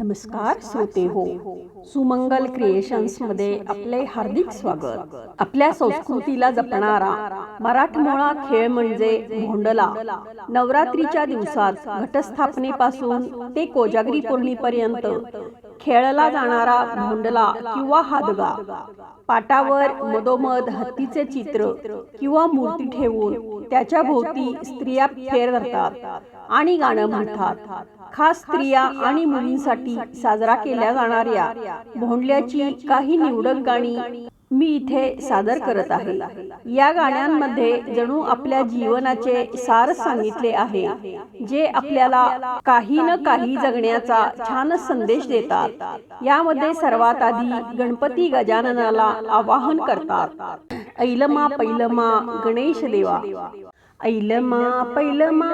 नमस्कार श्रोते हो. सुमंगल क्रिएशन्समध्ये आपले हार्दिक स्वागत. आपल्या संस्कृतीला जपणारा मराठमोळा खेळ म्हणजे भोंडला. नवरात्रीच्या दिवसात घटस्थापनेपासून ते कोजागरी पौर्णिमेपर्यंत खेळला जाणारा भोंडला किंवा हादगा पाटावर मधोमध हत्तीचे चित्र किंवा मूर्ती ठेवून त्याच्या भोवती स्त्रिया फेर धरतात आणि गाणं म्हणतात. खास स्त्रिया आणि मुलींसाठी साजरा केल्या जाणाऱ्या भोंडल्याची काही निवडक गाणी मी इथे सादर करत आहे. या गाण्यांमध्ये जणू आपल्या जीवनाचे सार सांगितले आहे जे आपल्याला काही न काही जगण्याचा छान संदेश देतात. यामध्ये सर्वात आधी गणपती गजाननाला आवाहन करतात. ऐलमा पैलमा गणेश देवा. ऐलमा पैलमा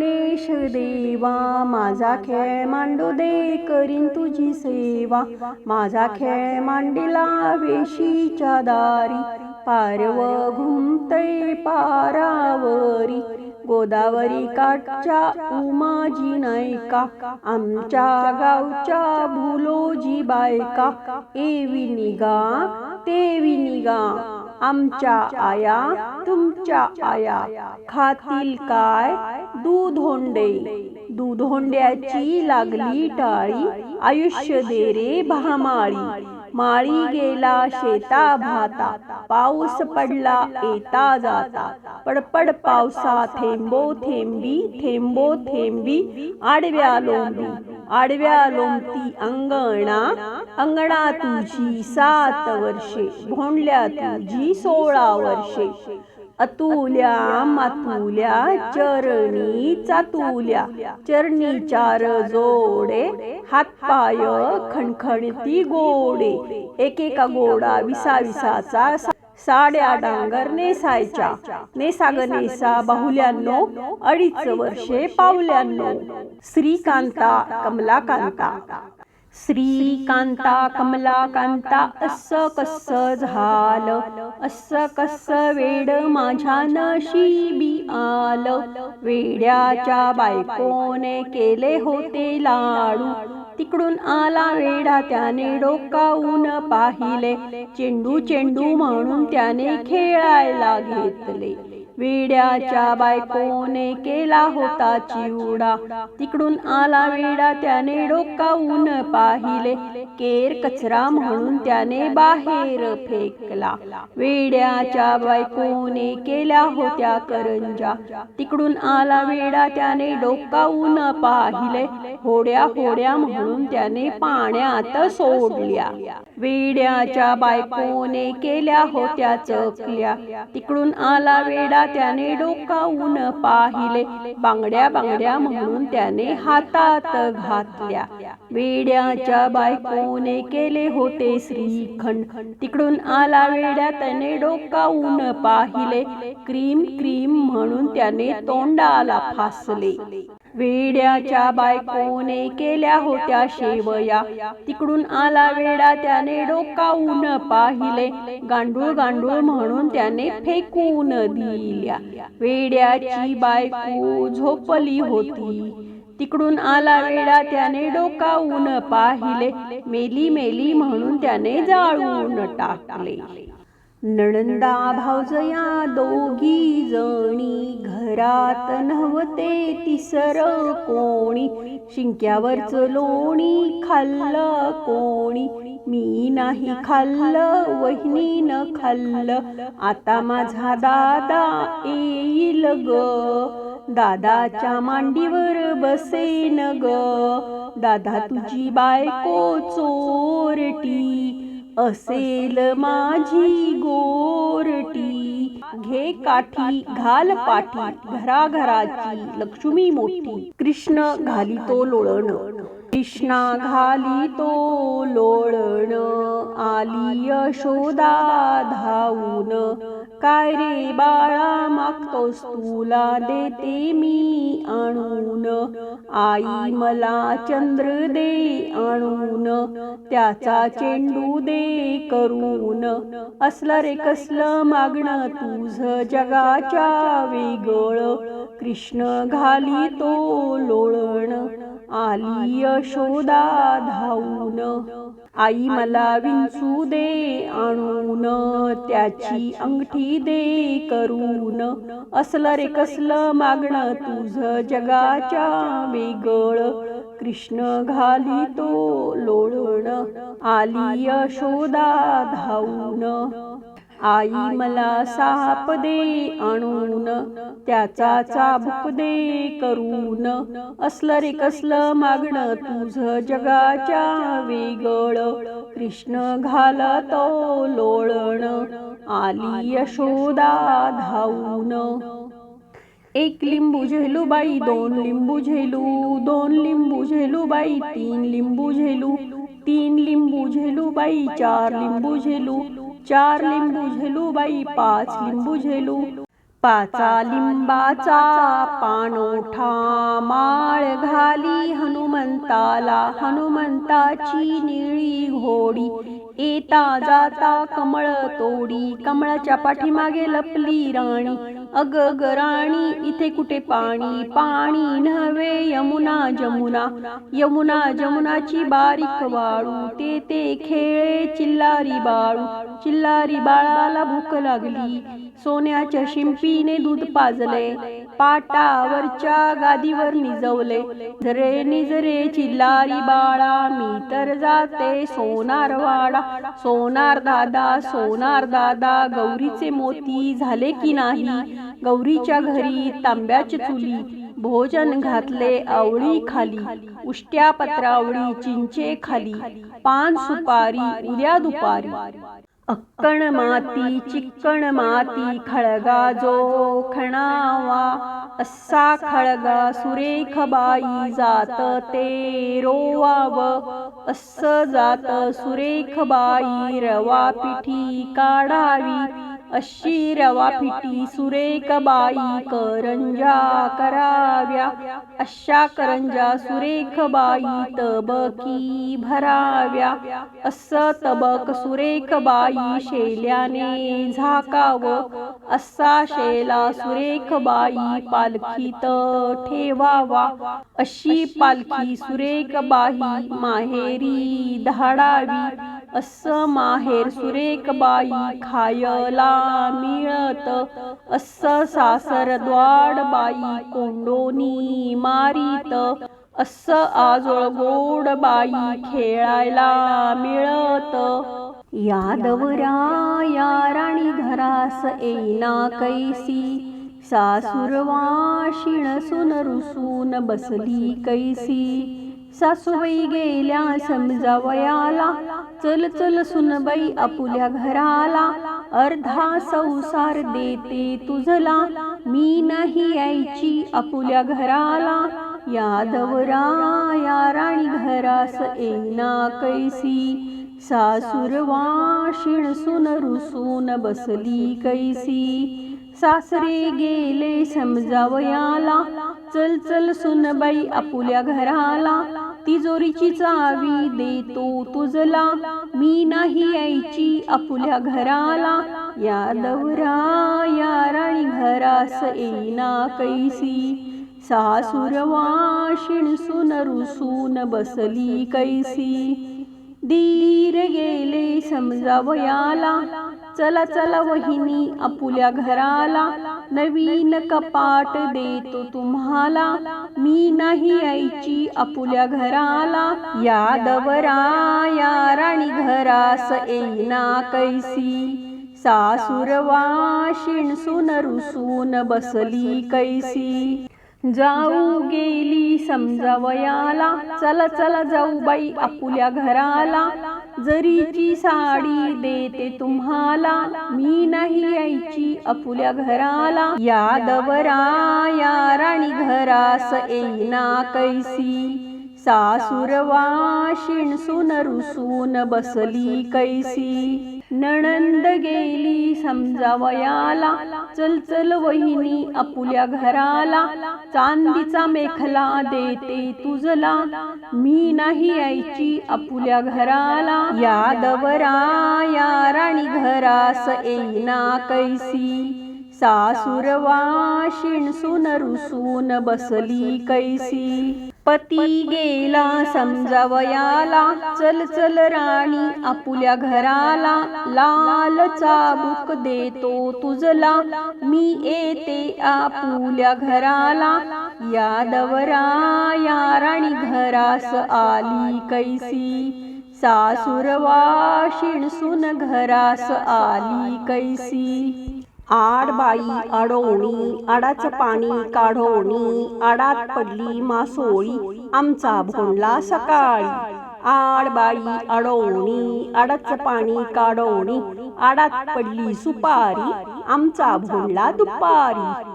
गणेश देवा माझा खेळ मांडू दे करीन तुझी सेवा. माझा खेळ मांडिला वेशीच्या दारी पारव घुमते पारावरी. गोदावरी काठच्या उमाजी नायका आमच्या गावच्या भुलोजी बायका. एवी निगा तेवी निगा आमच्या आया तुमच्या आया. खातील काय? दूधोंडे. दूधोंड्याची लागली टाळी आयुष्य दे रे भामाळी माळी गेला शेता भाता पाऊस पडला येता जाता. पडपड पावसा थेंबो थेंबी थेंबो थेंबी आडव्या लोंबी. आडव्या लोमती अंगणा अंगणा तुझी सात वर्षे भोंडल्या तुझी सोळा वर्षे. अतुल्या मातुल्या चरणी चातुल्या चरणी चार जोडे हातपाय खणखणती गोडे. एकेका गोडा विसा विसाचा साड्या डांगर नेसायच्या. नेसाग नेसा बाहुल्यांनो अडीच वर्षे पावल्यांनो. श्रीकांता कमलाकांता. श्रीकांता कमलाकांता अस कस झालं? अस कस वेड माझ्या नशिबी आल? वेड्याच्या बायकोने केले होते लाडू. तिकडून आला वेडा त्याने डोकावून पाहिले. चेंडू चेंडू म्हणून त्याने खेळायला घेतले. वेड्याच्या बायकोने केला होता चिवडा. तिकडून आला वेडा त्याने डोकावून पाहिले. केर कचरा म्हणून त्याने बाहेर फेकला. वेड्याच्या बायकोने केल्या होत्या करंजा. तिकडून आला वेडा त्याने डोकावून पाहिले. होड्या होड्या म्हणून त्याने पाण्यात सोडल्या. वेड्याच्या बायकोने केल्या होत्या चकल्या. तिकडून आला वेडा त्याने डोकावून पाहिले. बांगड्या बांगड्या म्हणून त्याने हातात घातल्या. वेड्याच्या बायकोने केले होते श्रीखंड. तिकडून आला वेड्या त्याने डोकावून पाहिले. क्रीम क्रीम म्हणून त्याने तोंडाला फासले. वेड्याच्या बायकोने केल्या होत्या शेवया. तिकडून आला वेडा त्याने डोकावून पाहिले. गांडूळ गांडूळ म्हणून त्याने फेकून दिल्या. वेड्याची बायको झोपली होती. तिकडून आला वेडा त्याने डोकावून पाहिले. मेली मेली म्हणून त्याने जाळून टाकले. नणंदा भावजया दोघी जणी घरात नव्हते तिसर कोणी. शिंक्यावरच लोणी खाल्लं कोणी. मी नाही खाल्लं वहिनीनं खाल्लं. आता माझा दादा येईल ग. दादाच्या मांडीवर बसेन ग. दादा तुझी बायको चोरटी. असेल माझी गोरटी. घे काठी घाल पाठी घराघराची लक्ष्मी मोठी. कृष्ण घाली तो लोळण. कृष्णा घाली तो लोळण. आली यशोदा धावून. काय रे बाळा मागतोस तुला देते मी आणून. आई मला चंद्र दे आणून त्याचा चेंडू दे करून. असलं रे कसलं मागणं तुझ जगाच्या वेगळ. कृष्ण घाली तो लोळण आली यशोदा धावून. आई मला विंचू दे आणून त्याची अंगठी दे करून. असलं रे कसलं मागणं तुझ जगाच्या वेगळ. कृष्ण घाली तो लोळण. आली यशोदा धावून. आई मला साप दे आणून त्याचा चाबूक दे करून. असलं रे कसलं मागणं तुझ जगाच्या वेगळ. कृष्ण घालतो लोळण. आली यशोदा धावून. एक लिंबू झेलू बाई दोन लिंबू झेलू दोन लिंबू झेलू बाई तीन लिंबू झेलू तीन लिंबू झेलू बाई चार लिंबू झेलू. चार लिंबू झेलू बाई पाच लिंबू झेलू. पाचा लिंबाचा पानोठा माळ घाली हनुमंताला. हनुमंताची निळी घोडी येता जाता कमळ तोडी. कमळाच्या पाठीमागे लपली राणी. अग ग राणी इथे कुठे पाणी? पाणी न यमुना जमुना यमुना जमुनाची बारीक वाळू ते ते खेळे चिल्लारी बाळू चिल्लारी बाळाला भूक लागली. सोन्याच्या शिंपीने दूध पाजले पाटावरच्या गादीवर निजवले. जरे निजरे चिल्लारी बाळा मी तर जाते सोनार वाडा. सोनार दादा सोनार दादा गौरीचे मोती झाले की नाही? गौरीच्या घरी तांब्याची चुली भोजन घातले आवळी खाली उष्ट्या पत्रावळी चिंचे खाली पान सुपारी उद्या दुपारी. अक्कण माती चिक्कण माती खळगा जो खणावा असा खळगा सुरेख बाई जात ते रोवाव अस जात सुरेख बाई रवा पिठी काढावी. अशी रवा पिटी सुरेख बाई करंजा कराव्या. अशा करंजा सुरेख बाई तबकी भराव्या. अस तबक सुरेख बाई शेल्याने झाकाव. असा शेला सुरेख बाई पालखीत ठेवावा. अशी पालखी सुरेख बाई माहेरी धाडावी. अस माहेर सुरेख बाई खायला मिळत. अस सासर द्वाड बाई कोंडोनी मारीत. अस आजोळ गोड बाई खेळायला मिळत. यादवरा या राणी घरास येईना कैसी. सासुरवाशिण सुन रुसून बसली कैसी. सासूबाई गेल्या समजावयाला चल चल सुनबाई आपुल्या घराला अर्धा संसार देते तुझला मी नाही यायची आपुल्या घराला. यादवरा या राणी घरास येना कैसी सासुरवाशिण सुन रुसून बसली कैसी. सासरे गेले समजावयाला चल चल सुनबाई आपुल्या घराला. तिजोरीची चावी देतो तुझला मी नाही यायची आपुल्या घराला. या दवरा या राणी घरास येना कैसी. सासुरवाशिण सुन रुसून बसली कैसी. दीर गेले समजावयाला. चला चला वहिनी आपुल्या घराला. नवीन कपाट देतो तुम्हाला. मी नाही यायची आपुल्या घराला. या राणी घरास येईना कैसी. सासुरवाशिण सुन रुसून बसली कैसी. जाऊ गेली समजावयाला. चला चला जाऊ बाई आपुल्या घराला. जरीची साडी देते तुम्हाला. मी नाही यायची आपुल्या घराला. यादवरा या राणी घरास येईना कैसी. सासुरवाशिण सुन रुसून बसली कैसी. नणंद गेली समजावयाला. चल चल वहिनी आपुल्या घराला. चांदीचा मेखला देते तुझला. मी नाही यायची आपुल्या घराला. यादवरा या राणी घरास येईना कैसी. सासुरवाशिण सुन रुसून बसली कैसी. पती गेला समजावयाला चल चल राणी आपुल्या घराला लाल चाबूक देतो तुझला. मी येते आपुल्या घराला. यादवरा या राणी घरास आली कैसी. सासुरवा शिणसून घरास आली कैसी. आडबाई अडवणी आडाचं पाणी काढवणी आडात पडली मासोळी आमचा भोंडला सकाळी. आडबाई अडवणी आडाचं पाणी काढवणी आडात पडली सुपारी आमचा भोंडला दुपारी.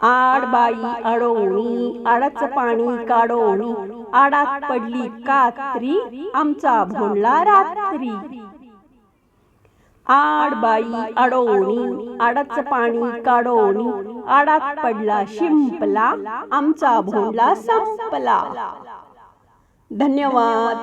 आडबाई अडवणी आडाचं पाणी काढवणी आडात पडली कात्री आमचा भोंडला रात्री. आडबाई अडवणी आडाचं पाणी काढवणी आडात पडला शिंपला आमचा भोंडला संपला. धन्यवाद.